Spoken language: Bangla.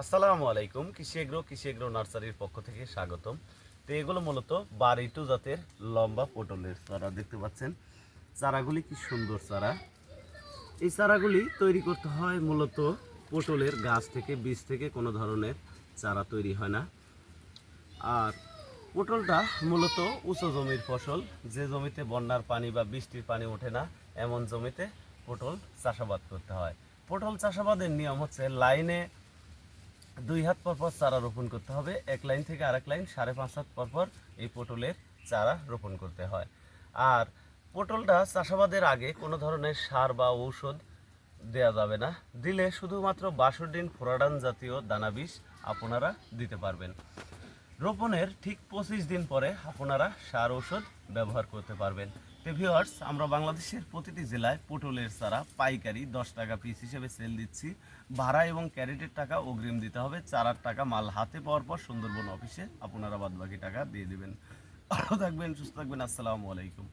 আসসালামু আলাইকুম, কৃষি এগ্রো কৃষি এগ্রো নার্সারির পক্ষ থেকে স্বাগতম। তো এগুলো মূলত বাড়িটু জাতের লম্বা পটলের চারা দেখতে পাচ্ছেন। চারাগুলি কি সুন্দর চারা। এই চারাগুলি তৈরি করতে হয় মূলত পটলের গাছ থেকে, বীজ থেকে, কোনো ধরনের চারা তৈরি হয় না। আর পটলটা মূলত উঁচু জমির ফসল। যে জমিতে বন্যার পানি বা বৃষ্টির পানি ওঠে না, এমন জমিতে পটল চাষাবাদ করতে হয়। পটল চাষাবাদের নিয়ম হচ্ছে লাইনে দুই হাত পর পর চারা রোপণ করতে হবে। এক লাইন থেকে আরেক লাইন, সাড়ে পাঁচ হাত পর পর এই পটলের চারা রোপণ করতে হয়। আর পটলটা চাষাবাদের আগে কোনো ধরনের সার বা ঔষধ দেওয়া যাবে না। দিলে শুধুমাত্র বাসুডিন ফোরাডান জাতীয় দানা বিষ আপনারা দিতে পারবেন। রোপণের ঠিক পঁচিশ দিন পরে আপনারা সার ঔষধ ব্যবহার করতে পারবেন। তো আমরা বাংলাদেশের প্রতিটি জেলায় পটলের চারা, পাইকারি দশ টাকা পিস হিসেবে সেল দিচ্ছি। ভাড়া এবং ক্যারেটের টাকা অগ্রিম দিতে হবে। চারার টাকা মাল হাতে পাওয়ার পর সুন্দরবন অফিসে আপনারা বাদবাকি টাকা দিয়ে দেবেন। ভালো থাকবেন, সুস্থ থাকবেন। আসসালামু আলাইকুম।